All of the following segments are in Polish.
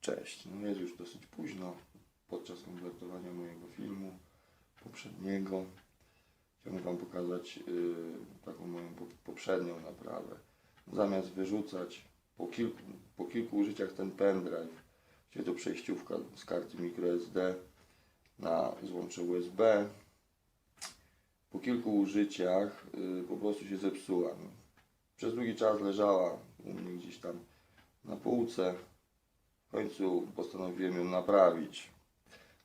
Cześć, no jest już dosyć późno podczas konwertowania mojego filmu poprzedniego. Chciałbym Wam pokazać y, taką moją po, poprzednią naprawę. Zamiast wyrzucać po kilku, po kilku użyciach ten pendrive, gdzie to przejściówka z karty microSD na złącze USB, po kilku użyciach y, po prostu się zepsuła. Przez długi czas leżała u mnie gdzieś tam na półce. W końcu postanowiłem ją naprawić,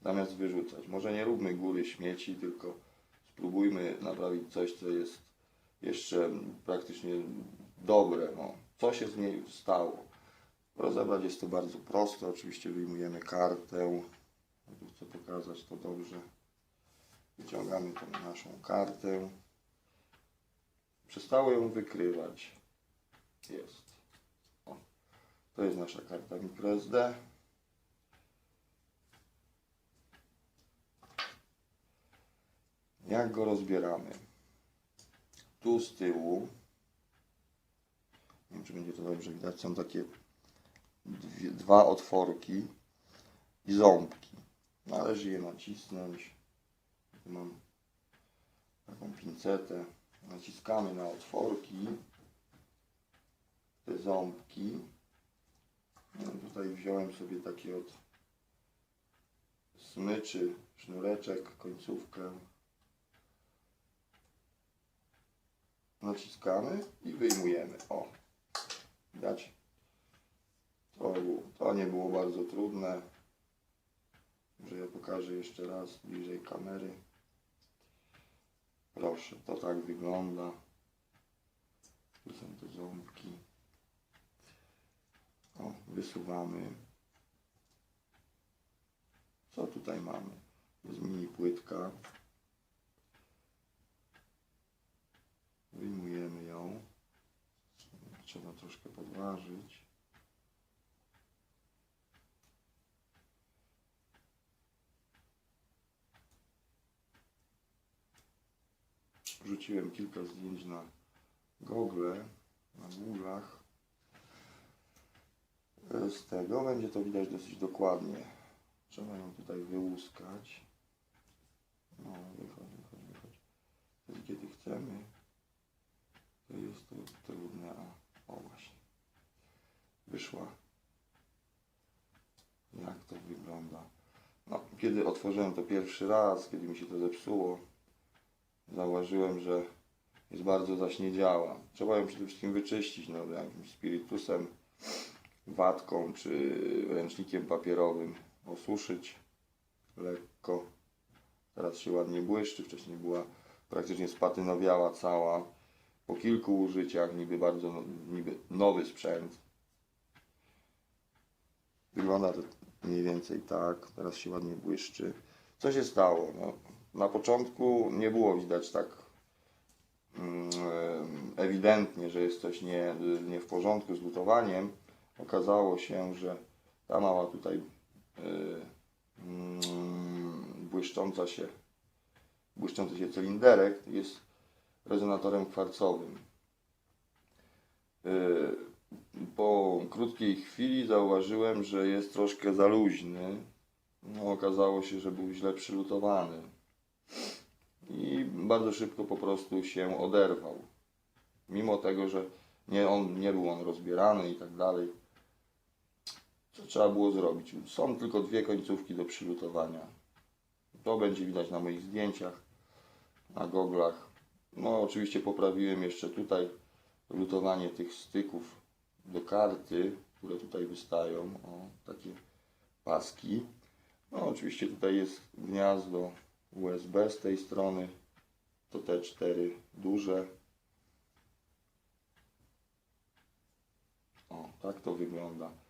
zamiast wyrzucać. Może nie róbmy góry śmieci, tylko spróbujmy naprawić coś, co jest jeszcze praktycznie dobre. No. Co się z niej stało? Rozebrać jest to bardzo proste. Oczywiście wyjmujemy kartę. Chcę pokazać to dobrze. Wyciągamy tą naszą kartę. Przestało ją wykrywać. Jest. To jest nasza karta microSD. Jak go rozbieramy? Tu z tyłu, nie wiem czy będzie to dobrze widać, są takie dwie, dwa otworki i ząbki. Należy je nacisnąć. Mam taką pincetę. Naciskamy na otworki, te ząbki. Tutaj wziąłem sobie taki od smyczy, sznureczek, końcówkę. Naciskamy i wyjmujemy. O, widać? To, to nie było bardzo trudne. Może ja pokażę jeszcze raz bliżej kamery. Proszę, to tak wygląda. Tu są te ząbki. O, wysuwamy. Co tutaj mamy? Jest mini płytka. Wyjmujemy ją. Trzeba troszkę podważyć. Rzuciłem kilka zdjęć na Google, na Google'ach. Z tego będzie to widać dosyć dokładnie. Trzeba ją tutaj wyłuskać. No, wychodź, wychodź, wychodź. Wtedy, kiedy chcemy, to jest to trudne, a o właśnie. Wyszła. Jak to wygląda? No, kiedy otworzyłem to pierwszy raz, kiedy mi się to zepsuło, zauważyłem, że jest bardzo zaśniedziała. Trzeba ją przede wszystkim wyczyścić no, jakimś spirytusem, watką czy ręcznikiem papierowym, osuszyć lekko. Teraz się ładnie błyszczy, wcześniej była praktycznie spatynowiała cała. Po kilku użyciach, niby bardzo no- niby nowy sprzęt. Wygląda to mniej więcej tak, teraz się ładnie błyszczy. Co się stało? No, na początku nie było widać tak mm, ewidentnie, że jest coś nie, nie w porządku z lutowaniem. Okazało się, że ta mała tutaj y, mm, błyszcząca się, błyszczący się cylinderek jest rezonatorem kwarcowym. Y, Po krótkiej chwili zauważyłem, że jest troszkę za luźny. No, okazało się, że był źle przylutowany i bardzo szybko po prostu się oderwał. Mimo tego, że nie, on, nie był on rozbierany i tak dalej. Co trzeba było zrobić? Są tylko dwie końcówki do przylutowania. To będzie widać na moich zdjęciach, na goglach. No oczywiście poprawiłem jeszcze tutaj lutowanie tych styków do karty, które tutaj wystają. O, takie paski. No oczywiście tutaj jest gniazdo USB z tej strony. To te cztery duże. O, tak to wygląda.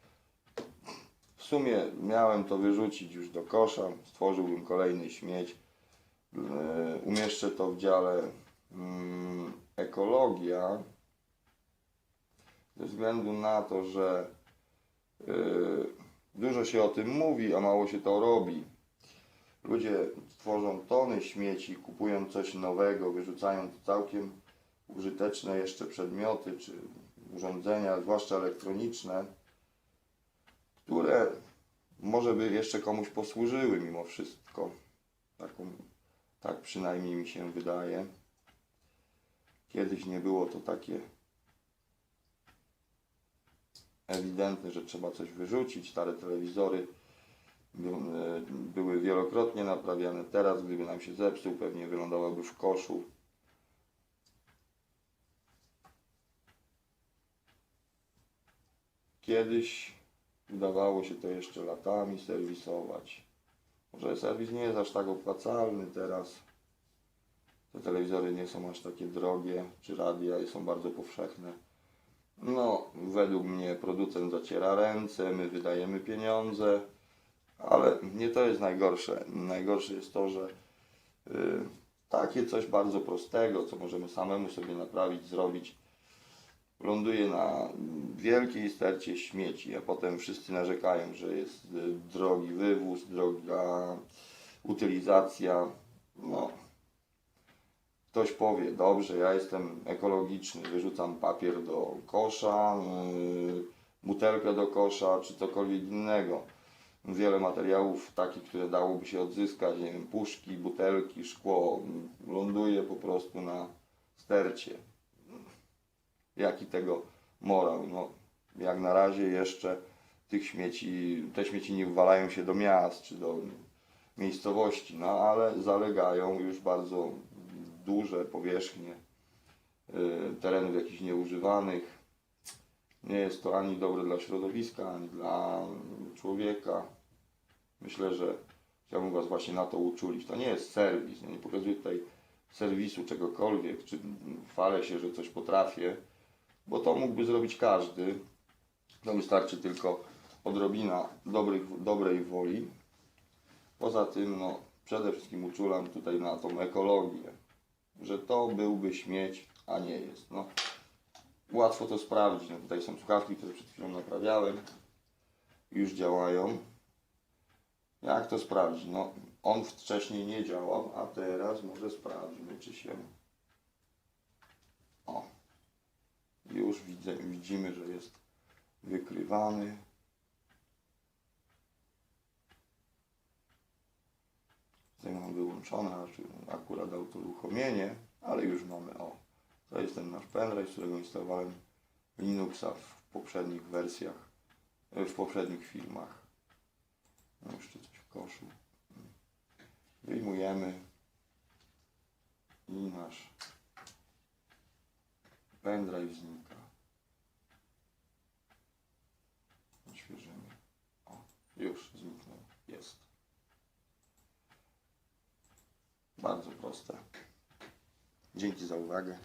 W sumie miałem to wyrzucić już do kosza. Stworzyłbym kolejny śmieć. Yy, Umieszczę to w dziale mm, ekologia. Ze względu na to, że yy, dużo się o tym mówi, a mało się to robi. Ludzie tworzą tony śmieci, kupują coś nowego, wyrzucają całkiem użyteczne jeszcze przedmioty czy urządzenia, zwłaszcza elektroniczne, które może by jeszcze komuś posłużyły mimo wszystko. Taką, tak przynajmniej mi się wydaje. Kiedyś nie było to takie ewidentne, że trzeba coś wyrzucić. Stare telewizory e, były wielokrotnie naprawiane. Teraz, gdyby nam się zepsuł, pewnie wylądowałyby w koszu. Kiedyś udawało się to jeszcze latami serwisować. Może serwis nie jest aż tak opłacalny teraz. Te telewizory nie są aż takie drogie, czy radia i są bardzo powszechne. No, według mnie producent zaciera ręce, my wydajemy pieniądze, ale nie to jest najgorsze. Najgorsze jest to, że y, takie coś bardzo prostego, co możemy samemu sobie naprawić, zrobić, ląduje na wielkiej stercie śmieci, a potem wszyscy narzekają, że jest y, drogi wywóz, droga utylizacja. No, ktoś powie, dobrze, ja jestem ekologiczny, wyrzucam papier do kosza, yy, butelkę do kosza, czy cokolwiek innego. Wiele materiałów takich, które dałoby się odzyskać, nie wiem, puszki, butelki, szkło, ląduje po prostu na stercie. Jaki tego morał? No, jak na razie jeszcze tych śmieci, te śmieci nie wywalają się do miast, czy do miejscowości, no ale zalegają już bardzo duże powierzchnie y, terenów jakichś nieużywanych. Nie jest to ani dobre dla środowiska, ani dla człowieka. Myślę, że chciałbym Was właśnie na to uczulić. To nie jest serwis. Ja nie pokazuję tutaj serwisu czegokolwiek, czy chwalę się, że coś potrafię, bo to mógłby zrobić każdy. To wystarczy tylko odrobina dobrych, dobrej woli. Poza tym, no, przede wszystkim uczulam tutaj na tą ekologię, że to byłby śmieć, a nie jest. No, łatwo to sprawdzić. No, tutaj są słuchawki, które przed chwilą naprawiałem. Już działają. Jak to sprawdzić? No, on wcześniej nie działał, a teraz może sprawdźmy, czy się. O, już widzimy, że jest wykrywany. Tutaj mam wyłączone, aż akurat dał to uruchomienie, ale już mamy, o, to jest ten nasz pendrive, którego instalowałem Linuxa w poprzednich wersjach, e, w poprzednich filmach. No jeszcze coś w koszu. Wyjmujemy i nasz pendrive znika. Odświeżymy. O, już zniknął. Jest. Bardzo proste. Dzięki za uwagę.